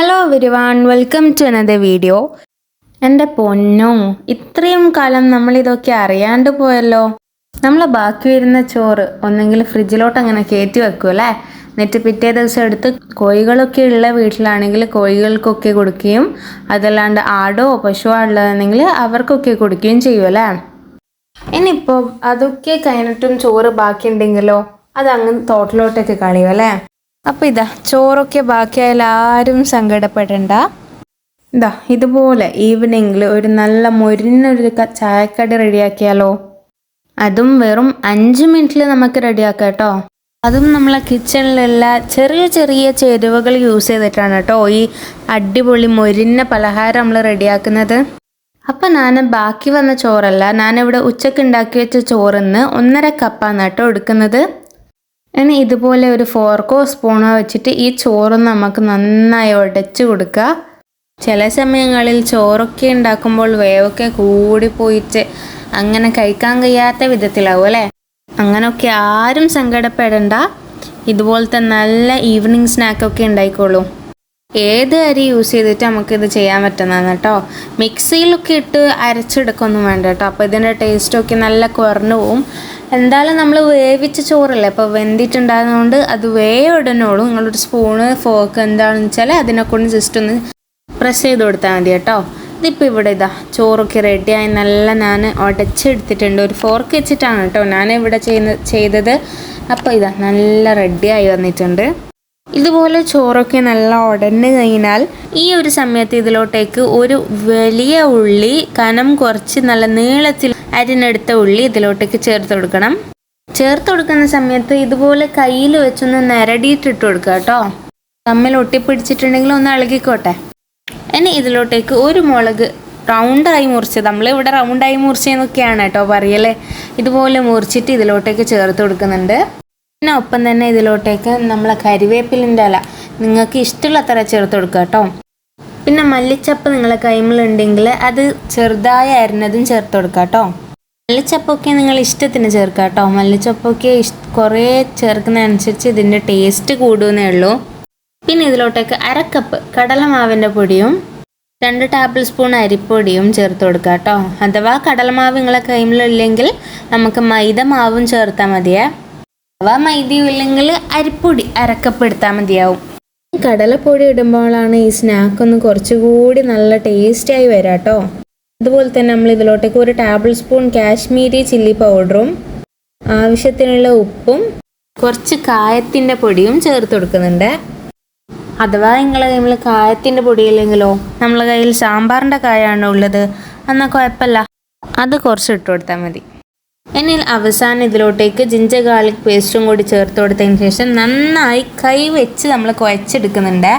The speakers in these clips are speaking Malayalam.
Hello everyone welcome to another video എന്റെ പൊന്നോ ഇത്രയും കാലം നമ്മളിതൊക്കെ അറിയാണ്ട് പോയല്ലോ. നമ്മൾ ബാക്കി വരുന്ന ചോറ് ഒന്നെങ്കിൽ ഫ്രിഡ്ജിലോട്ട് അങ്ങനെ കയറ്റി വെക്കും അല്ലേ? എന്നിട്ട് പിറ്റേ ദിവസം എടുത്ത് കോഴികളൊക്കെ ഉള്ള വീട്ടിലാണെങ്കിൽ കോഴികൾക്കൊക്കെ കൊടുക്കുകയും അതല്ലാണ്ട് ആടോ പശുവോ ഉള്ളതാണെങ്കിൽ അവർക്കൊക്കെ കൊടുക്കുകയും ചെയ്യും അല്ലേ? ഇനിയിപ്പോൾ അതൊക്കെ കഴിഞ്ഞിട്ടും ചോറ് ബാക്കിയുണ്ടെങ്കിലോ അതങ്ങ് തോട്ടിലോട്ടൊക്കെ കളയും അല്ലേ അപ്പം ഇതാ ചോറൊക്കെ ബാക്കിയായാലും ആരും സങ്കടപ്പെടണ്ട. ഇതാ ഇതുപോലെ ഈവനിങ്ങിൽ ഒരു നല്ല മൊരിഞ്ഞൊരു ചായക്കടി റെഡിയാക്കിയാലോ? അതും വെറും അഞ്ച് മിനിറ്റിൽ നമുക്ക് റെഡിയാക്കാം കേട്ടോ. അതും നമ്മളെ കിച്ചണിലുള്ള ചെറിയ ചെറിയ ചേരുവകൾ യൂസ് ചെയ്തിട്ടാണ് കേട്ടോ ഈ അടിപൊളി മൊരിഞ്ഞ പലഹാരം നമ്മൾ റെഡിയാക്കുന്നത്. അപ്പം ഞാൻ ബാക്കി വന്ന ചോറല്ല ഞാനിവിടെ ഉച്ചയ്ക്ക് ഉണ്ടാക്കി വെച്ച ചോറിന്ന് ഒന്നര കപ്പാണ് കേട്ടോ എടുക്കുന്നത്. ഇനി ഇതുപോലെ ഒരു ഫോർക്കോ സ്പൂണോ വെച്ചിട്ട് ഈ ചോറ് നമുക്ക് നന്നായി ഉടച്ച് കൊടുക്കുക. ചില സമയങ്ങളിൽ ചോറൊക്കെ ഉണ്ടാക്കുമ്പോൾ വേവൊക്കെ കൂടിപ്പോയിട്ട് അങ്ങനെ കഴിക്കാൻ കഴിയാത്ത വിധത്തിലാവും അല്ലേ? അങ്ങനെയൊക്കെ ആരും സങ്കടപ്പെടണ്ട. ഇതുപോലത്തെ നല്ല ഈവനിങ് സ്നാക്കൊക്കെ ഉണ്ടായിക്കോളൂ. ഏത് അരി യൂസ് ചെയ്തിട്ട് നമുക്കിത് ചെയ്യാൻ പറ്റുന്നതാണ് കേട്ടോ. മിക്സിയിലൊക്കെ ഇട്ട് അരച്ചെടുക്കൊന്നും വേണ്ട കേട്ടോ. അപ്പോൾ ഇതിന്റെ ടേസ്റ്റൊക്കെ നല്ല കുറഞ്ഞു പോവും. എന്തായാലും നമ്മൾ വേവിച്ച ചോറല്ലേ? അപ്പോൾ വെന്തിട്ടുണ്ടായതുകൊണ്ട് അത് വേഗം ഇടണോളൂ നിങ്ങളൊരു സ്പൂണ് ഫോക്ക് എന്താണെന്ന് വെച്ചാൽ അതിനെക്കൊണ്ട് ജസ്റ്റ് ഒന്ന് പ്രസ് ചെയ്ത് കൊടുത്താൽ മതി കേട്ടോ. ഇതിപ്പോൾ ഇവിടെ ഇതാ ചോറൊക്കെ റെഡിയായി നല്ല ഞാൻ ഉടച്ചെടുത്തിട്ടുണ്ട് ഒരു ഫോർക്ക് വെച്ചിട്ടാണ് കേട്ടോ ഞാൻ ഇവിടെ ചെയ്യുന്ന ചെയ്തത്. അപ്പോൾ ഇതാ നല്ല റെഡിയായി വന്നിട്ടുണ്ട്. ഇതുപോലെ ചോറൊക്കെ നല്ല ഉടഞ്ഞു കഴിഞ്ഞാൽ ഈ ഒരു സമയത്ത് ഇതിലോട്ടേക്ക് ഒരു വലിയ ഉള്ളി കനം കുറച്ച് നല്ല നീളത്തിൽ അരിഞ്ഞെടുത്ത ഉള്ളി ഇതിലോട്ടേക്ക് ചേർത്ത് കൊടുക്കണം. ചേർത്ത് കൊടുക്കുന്ന സമയത്ത് ഇതുപോലെ കയ്യിൽ വെച്ചൊന്ന് നിരടിയിട്ടിട്ട് കൊടുക്കുക കേട്ടോ. തമ്മിൽ ഒട്ടിപ്പിടിച്ചിട്ടുണ്ടെങ്കിൽ ഒന്ന് ഇളകിക്കോട്ടെ ഇനി ഇതിലോട്ടേക്ക് ഒരു മുളക് റൗണ്ടായി മുറിച്ച് നമ്മൾ ഇവിടെ റൗണ്ടായി മുറിച്ചെന്നൊക്കെയാണ് കേട്ടോ പറയല്ലേ ഇതുപോലെ മുറിച്ചിട്ട് ഇതിലോട്ടേക്ക് ചേർത്ത് കൊടുക്കുന്നുണ്ട്. പിന്നെ ഒപ്പം തന്നെ ഇതിലോട്ടേക്ക് നമ്മളെ കരിവേപ്പിലിന്റെ ഇല. നിങ്ങൾക്ക് ഇഷ്ടമുള്ള അത്ര ചേർത്ത് കൊടുക്കുക കേട്ടോ. പിന്നെ മല്ലിച്ചപ്പ് നിങ്ങളെ കൈമിലുണ്ടെങ്കിൽ അത് ചെറുതായി അരിഞ്ഞതും ചേർത്ത് കൊടുക്കുക കേട്ടോ. മല്ലിച്ചപ്പൊക്കെ നിങ്ങൾ ഇഷ്ടത്തിന് ചേർക്കുക കേട്ടോ. മല്ലിച്ചപ്പൊക്കെ കുറേ ചേർക്കുന്നതനുസരിച്ച് ഇതിന്റെ ടേസ്റ്റ് കൂടുന്നേ ഉള്ളൂ. പിന്നെ ഇതിലോട്ടേക്ക് അരക്കപ്പ് കടലമാവിന്റെ പൊടിയും രണ്ട് ടേബിൾ സ്പൂൺ അരിപ്പൊടിയും ചേർത്ത് കൊടുക്കുക കേട്ടോ. അഥവാ കടലമാവ് നിങ്ങളെ കൈമിലില്ലെങ്കിൽ നമുക്ക് മൈദ മാവും ചേർത്താൽ മതിയേ. അഥവാ മൈദയുള്ളെങ്കിൽ അരിപ്പൊടി അരക്കപ്പെടുത്താൻ മതിയാവും. കടലപ്പൊടി ഇടുമ്പോഴാണ് ഈ സ്നാക്ക് ഒന്ന് കുറച്ചുകൂടി നല്ല ടേസ്റ്റായി വരാം കേട്ടോ അതുപോലെ തന്നെ നമ്മൾ ഇതിലോട്ടേക്ക് ഒരു ടേബിൾ സ്പൂൺ കാശ്മീരി ചില്ലി പൗഡറും ആവശ്യത്തിനുള്ള ഉപ്പും കുറച്ച് കായത്തിന്റെ പൊടിയും ചേർത്ത് കൊടുക്കുന്നുണ്ട്. അഥവാ നിങ്ങളെ കയ്യിൽ കായത്തിന്റെ പൊടിയില്ലെങ്കിലോ നമ്മളെ കയ്യിൽ സാമ്പാറിന്റെ കായാണ് ഉള്ളത് എന്നാൽ കുഴപ്പമില്ല. അത് കുറച്ച് ഇട്ട് കൊടുത്താൽ മതി. ഇനി അവസാനം ഇതിലോട്ടേക്ക് ജിഞ്ചർ ഗാർലിക് പേസ്റ്റും കൂടി ചേർത്ത് കൊടുത്തതിന് ശേഷം നന്നായി കൈ വെച്ച് നമ്മൾ കുഴച്ചെടുക്കുന്നുണ്ട്.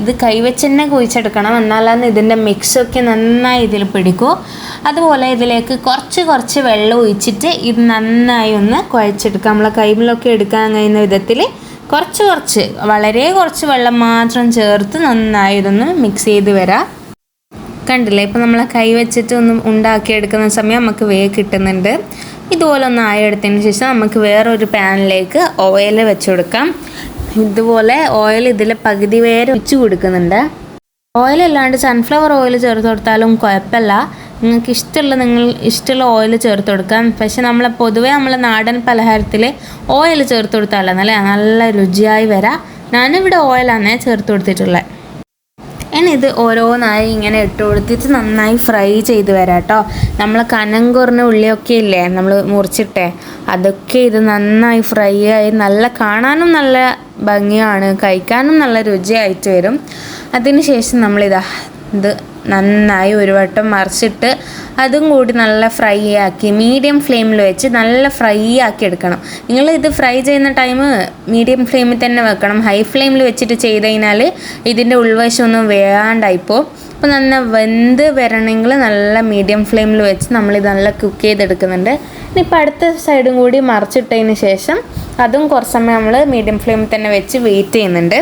ഇത് കൈ വെച്ച് തന്നെ കുഴിച്ചെടുക്കണം. എന്നാലാണ് ഇതിന്റെ മിക്സൊക്കെ നന്നായി ഇതിൽ പിടിക്കൂ. അതുപോലെ ഇതിലേക്ക് കുറച്ച് കുറച്ച് വെള്ളം ഒഴിച്ചിട്ട് ഇത് നന്നായി ഒന്ന് കുഴച്ചെടുക്കാം. നമ്മളെ കൈമിലൊക്കെ എടുക്കാൻ കഴിയുന്ന വിധത്തിൽ കുറച്ച് കുറച്ച് വളരെ കുറച്ച് വെള്ളം മാത്രം ചേർത്ത് നന്നായി ഇതൊന്ന് മിക്സ് ചെയ്ത് വരാം. കണ്ടില്ലേ? ഇപ്പം നമ്മളെ കൈ വെച്ചിട്ട് ഒന്ന് ഉണ്ടാക്കിയെടുക്കുന്ന സമയം നമുക്ക് വേ കിട്ടുന്നുണ്ട്. ഇതുപോലെ ഒന്ന് ആയെടുത്തതിന് ശേഷം നമുക്ക് വേറൊരു പാനിലേക്ക് ഓയിൽ വെച്ച് കൊടുക്കാം ഇതുപോലെ ഓയിൽ ഇതിൽ പകുതി വേരെ വെച്ച് കൊടുക്കുന്നുണ്ട്. ഓയിൽ അല്ലാണ്ട് സൺഫ്ലവർ ഓയിൽ ചേർത്ത് കൊടുത്താലും കുഴപ്പമില്ല. നിങ്ങൾക്ക് ഇഷ്ടമുള്ള നിങ്ങൾ ഇഷ്ടമുള്ള ഓയിൽ ചേർത്ത് കൊടുക്കാം. പക്ഷെ നമ്മൾ പൊതുവെ നമ്മളെ നാടൻ പലഹാരത്തിൽ ഓയിൽ ചേർത്ത് കൊടുത്താലേ നല്ല രുചിയായി വരാം. ഞാനിവിടെ ഓയിലാണ് ചേർത്ത് കൊടുത്തിട്ടുള്ളത് ഇനി ഇത് ഓരോന്നായി ഇങ്ങനെ ഇട്ട് കൊടുത്തിട്ട് നന്നായി ഫ്രൈ ചെയ്ത് വരാം കേട്ടോ നമ്മൾ കനം കുറഞ്ഞ ഉള്ളിയൊക്കെ ഇല്ലേ നമ്മൾ മുറിച്ചിട്ടേ. അതൊക്കെ ഇത് നന്നായി ഫ്രൈ ആയി നല്ല കാണാനും നല്ല ഭംഗിയാണ് കഴിക്കാനും നല്ല രുചിയായിട്ട് വരും. അതിനുശേഷം നമ്മളിതാ ഇത് നന്നായി ഒരു വട്ടം മറിച്ചിട്ട് അതും കൂടി നല്ല ഫ്രൈ ആക്കി മീഡിയം ഫ്ലെയിമിൽ വെച്ച് നല്ല ഫ്രൈ ആക്കി എടുക്കണം. നിങ്ങൾ ഇത് ഫ്രൈ ചെയ്യുന്ന ടൈം മീഡിയം ഫ്ലെയിമിൽ തന്നെ വെക്കണം. ഹൈ ഫ്ലെയിമിൽ വെച്ചിട്ട് ചെയ്ത് കഴിഞ്ഞാൽ ഇതിന്റെ ഉൾവശമൊന്നും വേണ്ടായിപ്പോൾ അപ്പോൾ നന്ന വെന്ത് വരണമെങ്കിൽ നല്ല മീഡിയം ഫ്ലെയിമിൽ വെച്ച് ഇത് നല്ല കുക്ക് ചെയ്തെടുക്കുന്നുണ്ട്. ഇനിയിപ്പോൾ അടുത്ത സൈഡും കൂടി മറിച്ചിട്ടതിന് ശേഷം അതും കുറച്ച് സമയം നമ്മൾ മീഡിയം ഫ്ലെയിമിൽ തന്നെ വെച്ച് വെയിറ്റ് ചെയ്യുന്നുണ്ട്.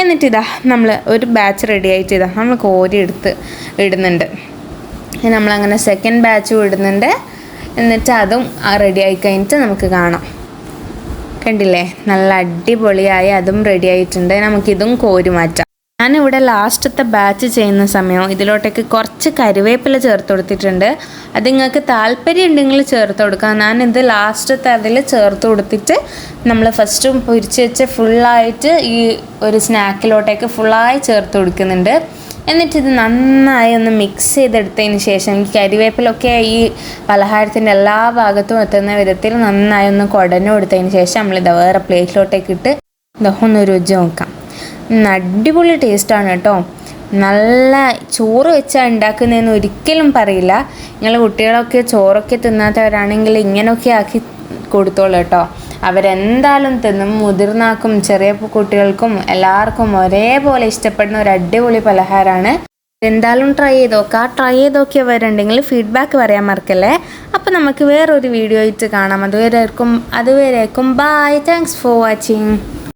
എന്നിട്ട് ഇതാ നമ്മൾ ഒരു ബാച്ച് റെഡി ആയിട്ട് ഇതാ നമ്മൾ കോരി എടുത്ത് ഇടുന്നുണ്ട്. നമ്മളങ്ങനെ സെക്കൻഡ് ബാച്ചും ഇടുന്നുണ്ട്. എന്നിട്ട് അതും റെഡി ആയി കഴിഞ്ഞിട്ട് നമുക്ക് കാണാം. കണ്ടില്ലേ? നല്ല അടിപൊളിയായി അതും റെഡി ആയിട്ടുണ്ട്. നമുക്കിതും കോരി മാറ്റാം. ഞാനിവിടെ ലാസ്റ്റത്തെ ബാച്ച് ചെയ്യുന്ന സമയം ഇതിലോട്ടേക്ക് കുറച്ച് കരുവേപ്പില ചേർത്ത് കൊടുത്തിട്ടുണ്ട്. അത് നിങ്ങൾക്ക് താല്പര്യം ഉണ്ടെങ്കിൽ ചേർത്ത് കൊടുക്കാം. ഞാനിത് ലാസ്റ്റത്തെ അതിൽ ചേർത്ത് കൊടുത്തിട്ട് നമ്മൾ ഫസ്റ്റും പൊരിച്ച് വെച്ച് ഫുള്ളായിട്ട് ഈ ഒരു സ്നാക്കിലോട്ടേക്ക് ഫുള്ളായി ചേർത്ത് കൊടുക്കുന്നുണ്ട്. എന്നിട്ട് ഇത് നന്നായി ഒന്ന് മിക്സ് ചെയ്തെടുത്തതിന് ശേഷം ഈ കരിവേപ്പിലൊക്കെ ഈ പലഹാരത്തിന്റെ എല്ലാ ഭാഗത്തും എത്തുന്ന വിധത്തിൽ നന്നായി ഒന്ന് കുടഞ്ഞു കൊടുത്തതിന് ശേഷം നമ്മളിത് വേറെ പ്ലേറ്റിലോട്ടേക്ക് ഇട്ട് ഇതൊന്ന് രുചി നോക്കാം അടിപൊളി ടേസ്റ്റാണ് കേട്ടോ. നല്ല ചോറ് വെച്ചാൽ ഉണ്ടാക്കുന്നതെന്ന് ഒരിക്കലും പറയില്ല. നിങ്ങൾ കുട്ടികളൊക്കെ ചോറൊക്കെ തിന്നാത്തവരാണെങ്കിൽ ഇങ്ങനെയൊക്കെ ആക്കി കൊടുത്തോളൂ കേട്ടോ. അവരെന്തായാലും തിന്നും മുതിർന്നാക്കും ചെറിയ കുട്ടികൾക്കും എല്ലാവർക്കും ഒരേപോലെ ഇഷ്ടപ്പെടുന്ന ഒരു അടിപൊളി പലഹാരമാണ് എന്തായാലും ട്രൈ ചെയ്ത് നോക്കാം. ട്രൈ ചെയ്ത് നോക്കിയവരുണ്ടെങ്കിൽ ഫീഡ്ബാക്ക് പറയാൻ മറക്കല്ലേ? അപ്പോൾ നമുക്ക് വേറൊരു വീഡിയോ ആയിട്ട് കാണാം. അതുവരേക്കും അതുവരേക്കും ബൈ താങ്ക്സ് ഫോർ വാച്ചിങ്